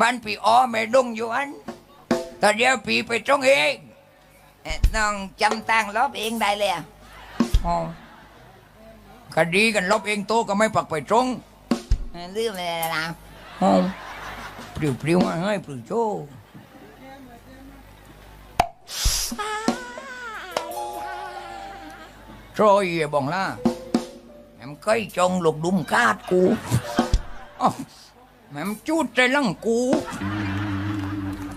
บ้านปีอ้อไม่ดุงอยู่อันแต่เดี๋ยวปีไปตรงเองเอ๊ะน้องจำตังลบเองได้เลยอะอ๋อคดีกันลบเองโตก็ไม่ปักไปตรงเอ้ยลืมเลยนะอ๋อปลิวปลิวมาให้ปลิวโจโ trôi về bồng la em cây trồng lục đùm cát cú Ồ, em chút trên lăng cú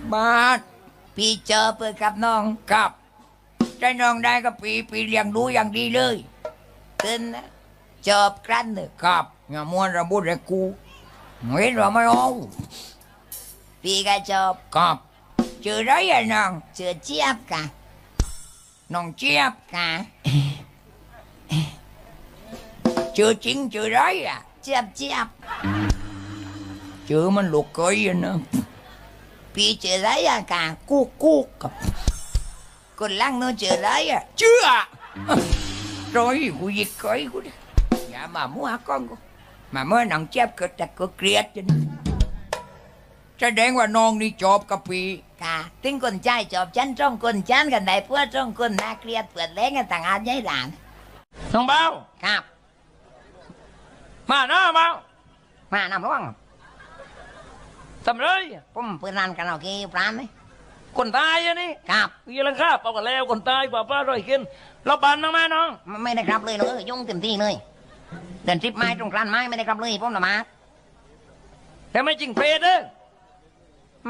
ba พี่เจอเปิดกับน้องกับใจน้องได้ก็ปีปีเลี้ยงดูอย่างดีเลยตื่นนะจอบกรันเลยครับอย่ามัวระบุเลยกูเห็นว่าไม่เอาพี่ก็จอบครับชื่ออะไรอะน้องชื่อเจี๊ยบค่ะน้องเจี๊ยบค่ะชื่อจริงชื่ออะไรอะเจี๊ยบเจี๊ยบ ชื่อมันลูกเกยอะนะพี่เจออะไรอะกะกุ๊กกุ๊กกับคนล่างโน้นเจออะไรอะเชื่อ rồi กูยิกก้อยกูดิอย่ามามั่ว con กูมาเมื่อนังเจ็บก็แต่ก็เกลียดจนแสดงว่าน้องนี่จอบกับปีค่ะถึงคนใจจอบฉันจ้องคนฉันกันได้เพื่อจ้องคนน่าเกลียดเปิดแรงกันต่างอาจยัยหลานน้องเบาครับ มาหน้าเบามานำร่วง ทำเลยผมเปิดร้านกันเอาเกี่ปรานไหมคนตายอะนี่ครับ ยี่ลังคาเปล่ากันแล้วคนตายป่าป้าร่อยกินเราบานมากไหมน้องไม่ได้ครับเลยเลยยุ่งเต็มที่เลย เดินทริปไม้ตรงกลานไม้ไม่ได้ครับเลยผมละมาแต่ไม่จริงเพลดเด้อ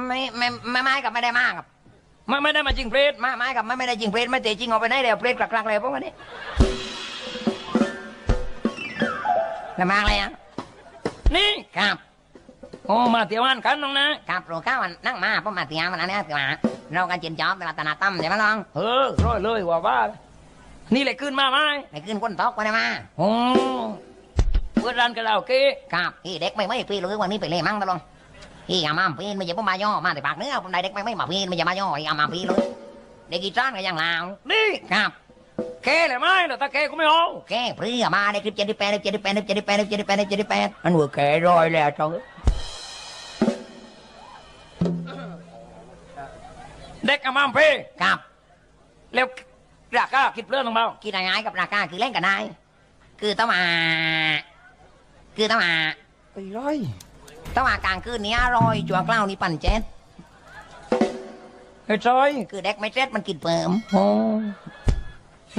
ไม่ไม่ไม่ไม้กับไม่ได้มากครับไม่ไม่ได้มาจริงเพลดไม้ไม้กับไม่ไม่ได้จริงเพลทไม่เตะจริงเอาไปไหนเดี๋ยวเพลทกลักๆเลยพวกนี้ละมากเลยอะนี่ครับ โอ้มาเที่ยวงานกันน้องนะครับโปรก้าวันนั่งมาผมมาเตียงวันนั้นเนี่ยมาเรากันเจนจอบในรัตนาตั้มใช่ไหมน้องเออร่อยเลยว่าบ้านี่แหละขึ้นมาไหมไปขึ้นก้นตอกมาได้มาโอ้เปิดร้านกันแล้วโอเคครับพี่เด็กไม่ไม่ปีหรือวันนี้ไปเลยมั่งตะลงพี่อามาปีนไม่ใช่ผมมาย่อมาแต่ปากเนื้อผมได้เด็กไม่ไม่มาปีนไม่ใช่มาย่ออีอามาปีเลยเด็กกีจ้านก็ยังลาวนี่ครับแกเลยไหมแต่ถ้าแกก็ไม่เอาแกเพื่อมาในคลิปเจ็ดสิบแปดเจ็ดสิบแปดเจ็ดสิบแปดเจ็ดสิบแปดเจ็ดสิบแปดมันหัวแกรอยแล้วจัง เด็กกับมัมเพครับแล้วราคาคิดเรื่องน้องเบาคิดง่ายๆกับราคาคือเล่นกันได้คือต้องมาคือต้องมาไอ้ร้อยต้องมากลางคืนนี้รอยจัวกล้าวนี่ปั่นเจ็ดไอ้จอยคือเด็กไม่เจ็ดมันกินเปิมโอ้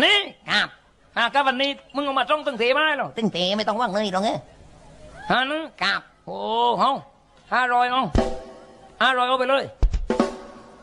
นี่ครับอะก็วันนี้มึงเอามาจ้องตึงเสียไหมหรอตึงเตไม่ต้องว่างเลยหรอกเงี้ยฮะนึงครับโอ้เฮาห้าร้อยเอาห้าร้อยเอาไปเลย